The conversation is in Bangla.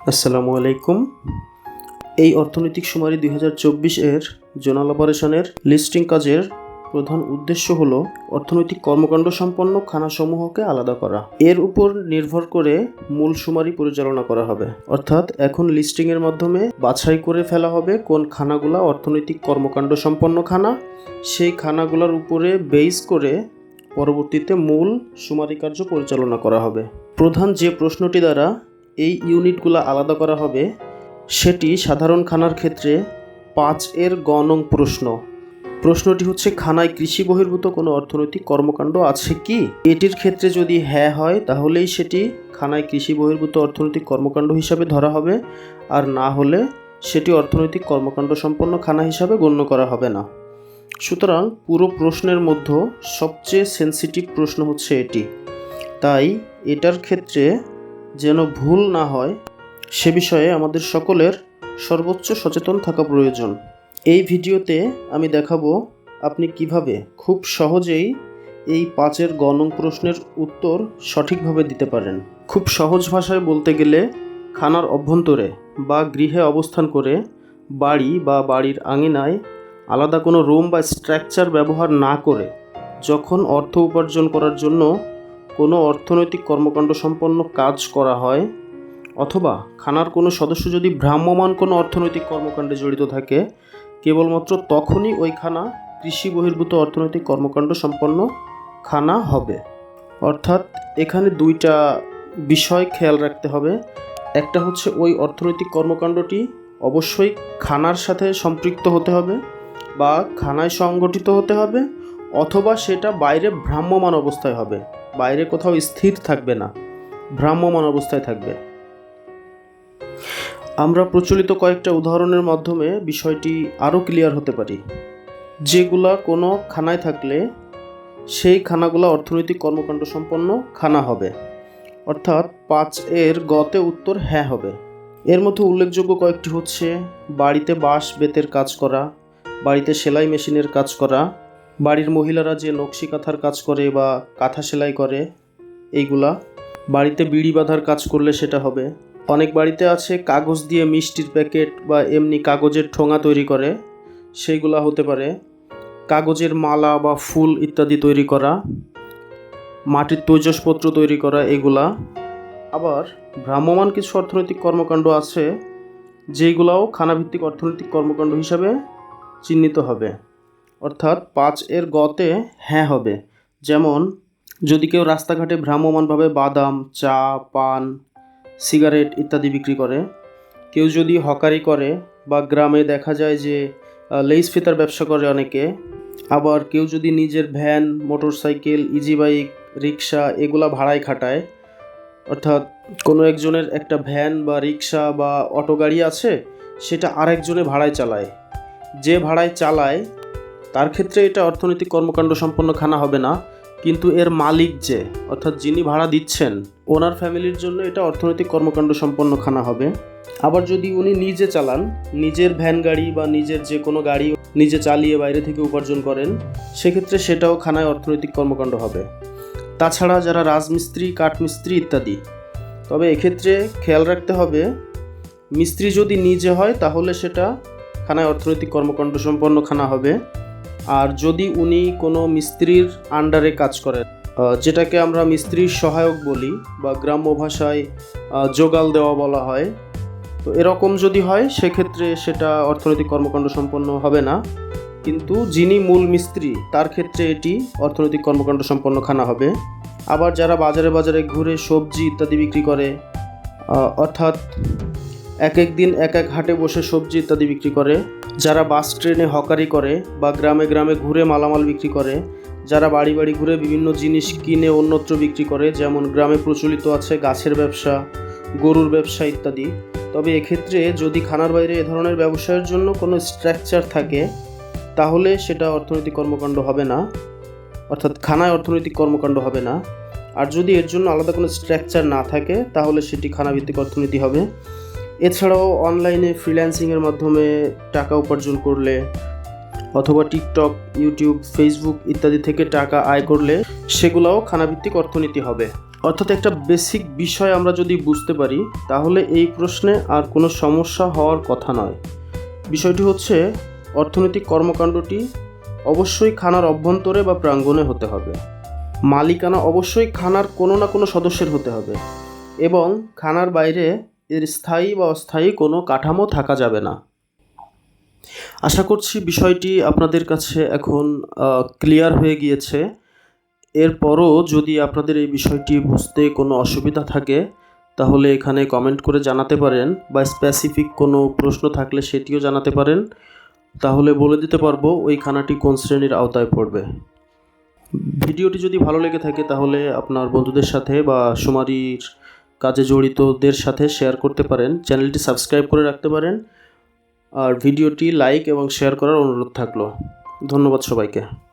আসসালামু আলাইকুম। এই অর্থনৈতিক সুমারি দুই হাজার চব্বিশ এর জোনাল অপারেশনের লিস্টিং কাজের প্রধান উদ্দেশ্য হল অর্থনৈতিক কর্মকাণ্ড সম্পন্ন খানাসমূহকে আলাদা করা। এর উপর নির্ভর করে মূল সুমারি পরিচালনা করা হবে। অর্থাৎ এখন লিস্টিংয়ের মাধ্যমে বাছাই করে ফেলা হবে কোন খানাগুলা অর্থনৈতিক কর্মকাণ্ড সম্পন্ন খানা। সেই খানাগুলোর উপরে বেস করে পরবর্তীতে মূল সুমারি কার্য পরিচালনা করা হবে। প্রধান যে প্রশ্নটি দ্বারা এই ইউনিটগুলো আলাদা করা হবে, সেটি সাধারণ খানার ক্ষেত্রে পাঁচ এর গণং প্রশ্ন। প্রশ্নটি হচ্ছে, খানায় কৃষি বহির্ভূত কোনো অর্থনৈতিক কর্মকাণ্ড আছে কি? এটির ক্ষেত্রে যদি হ্যাঁ হয়, তাহলেই সেটি খানায় কৃষি বহির্ভূত অর্থনৈতিক কর্মকাণ্ড হিসাবে ধরা হবে, আর না হলে সেটি অর্থনৈতিক কর্মকাণ্ড সম্পন্ন খানা হিসাবে গণ্য করা হবে না। সুতরাং পুরো প্রশ্নের মধ্যে সবচেয়ে সেন্সিটিভ প্রশ্ন হচ্ছে এটি। তাই এটার ক্ষেত্রে যেন ভুল না হয়, সে বিষয়ে আমাদের সকলের সর্বোচ্চ সচেতন থাকা প্রয়োজন। এই ভিডিওতে আমি দেখাবো আপনি কীভাবে খুব সহজেই এই পাঁচের গণং প্রশ্নের উত্তর সঠিকভাবে দিতে পারেন। খুব সহজ ভাষায় বলতে গেলে, খানার অভ্যন্তরে বা গৃহে অবস্থান করে বাড়ি বা বাড়ির আঙিনায় আলাদা কোনো রুম বা স্ট্রাকচার ব্যবহার না করে যখন অর্থ উপার্জন করার জন্য কোনো অর্থনৈতিক কর্মকাণ্ড সম্পন্ন কাজ করা হয়? অথবা খানার কোনো সদস্য যদি ভ্রাম্যমান কোনো অর্থনৈতিক কর্মকাণ্ডে জড়িত থাকে, কেবলমাত্র তখনই ওই খানা কৃষি বহির্ভূত অর্থনৈতিক কর্মকাণ্ড সম্পন্ন খানা হবে। অর্থাৎ এখানে দুইটা বিষয় খেয়াল রাখতে হবে। একটা হচ্ছে ওই অর্থনৈতিক কর্মকাণ্ডটি অবশ্যই খানার সাথে সম্পৃক্ত হতে হবে বা খানায় সংগঠিত হতে হবে, অথবা সেটা বাইরে ভ্রাম্যমান অবস্থায় হবে। বাইরে কোথাও স্থির থাকবে না, ভ্রাম্যমান অবস্থায় থাকবে। আমরা প্রচলিত কয়েকটা উদাহরণের মাধ্যমে বিষয়টি আরও ক্লিয়ার হতে পারি। যেগুলা কোনো খানায় থাকলে সেই খানাগুলো অর্থনৈতিক কর্মকাণ্ড সম্পন্ন খানা হবে। অর্থাৎ পাঁচ এর গতে উত্তর হ্যাঁ হবে। এর মধ্যে উল্লেখযোগ্য কয়েকটি হচ্ছে বাড়িতে বাঁশ, বেতের কাজ করা, বাড়িতে সেলাই মেশিনের কাজ করা বাড়ির মহিলারা যে নকশি কাঁথার কাজ করে বা কাঁথা সেলাই করে, এইগুলা, বাড়িতে বিড়ি বাঁধার কাজ করলে সেটা হবে। অনেক বাড়িতে আছে কাগজ দিয়ে মিষ্টির প্যাকেট বা এমনি কাগজের ঠোঙা তৈরি করে, সেইগুলা হতে পারে। কাগজের মালা বা ফুল ইত্যাদি তৈরি করা, মাটির তৈজসপত্র তৈরি করা, এগুলা। আবার ভ্রাম্যমান কিছু অর্থনৈতিক কর্মকাণ্ড আছে যেগুলাও খানাভিত্তিক অর্থনৈতিক কর্মকাণ্ড হিসাবে চিহ্নিত হবে। অর্থাৎ পাঁচ এর গতে হ্যাঁ হবে। যেমন, যদি কেউ রাস্তাঘাটে ভ্রাম্যমানভাবে বাদাম, চা, পান, সিগারেট ইত্যাদি বিক্রি করে, কেউ যদি হকারি করে বা গ্রামে দেখা যায় যে লেইস ফিতার ব্যবসা করে অনেকে, আবার কেউ যদি নিজের van, motorcycle, easy bike, rickshaw এগুলা ভাড়ায় খাটায়, অর্থাৎ কোনো একজনের একটা ভ্যান বা রিক্সা বা অটো গাড়ি আছে, সেটা আরেকজনে ভাড়ায় চালায়। যে ভাড়ায় চালায় তার ক্ষেত্রে এটা অর্থনৈতিক কর্মকাণ্ড সম্পন্ন খানা হবে না, কিন্তু এর মালিক যে, অর্থাৎ যিনি ভাড়া দিচ্ছেন, ওনার ফ্যামিলির জন্য এটা অর্থনৈতিক কর্মকাণ্ড সম্পন্ন খানা হবে। আবার যদি উনি নিজে চালান, নিজের ভ্যান গাড়ি বা নিজের যে কোনো গাড়ি নিজে চালিয়ে বাইরে থেকে উপার্জন করেন, সেক্ষেত্রে সেটাও খানায় অর্থনৈতিক কর্মকাণ্ড হবে। তাছাড়া যারা রাজমিস্ত্রি, কাঠমিস্ত্রি ইত্যাদি, তবে এক্ষেত্রে খেয়াল রাখতে হবে, মিস্ত্রি যদি নিজে হয়, তাহলে সেটা খানায় অর্থনৈতিক কর্মকাণ্ড সম্পন্ন খানা হবে। আর যদি উনি কোনো মিস্ত্রির আন্ডারে কাজ করেন যেটাকে আমরা মিস্ত্রির সহায়ক বলি বা গ্রাম্য ভাষায় জোগাল দেওয়া বলা হয়, তো এরকম যদি হয়, সেক্ষেত্রে সেটা অর্থনৈতিক কর্মকাণ্ড সম্পন্ন হবে না। কিন্তু যিনি মূল মিস্ত্রি, তার ক্ষেত্রে এটি অর্থনৈতিক কর্মকাণ্ড সম্পন্ন খানা হবে। আবার যারা বাজারে বাজারে ঘুরে সবজি ইত্যাদি বিক্রি করে অর্থাৎ এক এক দিন এক এক হাটে বসে সবজি ইত্যাদি বিক্রি করে যারা বাস ট্রেনে হকারি করে বা গ্রামে গ্রামে ঘুরে মালামাল বিক্রি করে, যারা বাড়ি বাড়ি ঘুরে বিভিন্ন জিনিস কিনে অন্যত্র বিক্রি করে, যেমন গ্রামে প্রচলিত আছে গাছের ব্যবসা, গরুর ব্যবসা ইত্যাদি। তবে এক্ষেত্রে যদি খানার বাইরে এ ধরনের ব্যবসায়ের জন্য কোনো স্ট্রাকচার থাকে, তাহলে সেটা অর্থনৈতিক কর্মকাণ্ড হবে না। অর্থাৎ খানায় অর্থনৈতিক কর্মকাণ্ড হবে না। আর যদি এর জন্য আলাদা কোনো স্ট্রাকচার না থাকে, তাহলে সেটি খানাভিত্তিক অর্থনীতি হবে। এছাড়াও অনলাইনে ফ্রিল্যান্সিংয়ের মাধ্যমে টাকা উপার্জন করলে অথবা টিকটক ইউটিউব ফেসবুক ইত্যাদি থেকে টাকা আয় করলে সেগুলোও খানাভিত্তিক অর্থনীতি হবে। অর্থাৎ একটা বেসিক বিষয় আমরা যদি বুঝতে পারি, তাহলে এই প্রশ্নে আর কোনো সমস্যা হওয়ার কথা নয়। বিষয়টি হচ্ছে, অর্থনৈতিক কর্মকাণ্ডটি অবশ্যই খানার অভ্যন্তরে বা প্রাঙ্গণে হতে হবে। মালিকানা অবশ্যই খানার কোনো না কোনো সদস্যের হতে হবে। এবং খানার বাইরে এর স্থায়ী বা অস্থায়ী কোনো কাঠামো থাকা যাবে না। আশা করছি বিষয়টি আপনাদের কাছে এখন ক্লিয়ার হয়ে গিয়েছে। এরপরও যদি আপনাদের এই বিষয়টি বুঝতে কোনো অসুবিধা থাকে, তাহলে এখানে কমেন্ট করে জানাতে পারেন বা স্পেসিফিক কোনো প্রশ্ন থাকলে সেটিও জানাতে পারেন। তাহলে বলে দিতে পারব ওই খানাটি কোন শ্রেণির আওতায় পড়বে। ভিডিওটি যদি ভালো লেগে থাকে তাহলে আপনার বন্ধুদের সাথে বা সুমারির কাজে জড়িতদের সাথে শেয়ার করতে পারেন। চ্যানেলটি সাবস্ক্রাইব করে রাখতে পারেন। আর ভিডিওটি লাইক এবং শেয়ার করার অনুরোধ থাকল। ধন্যবাদ সবাইকে।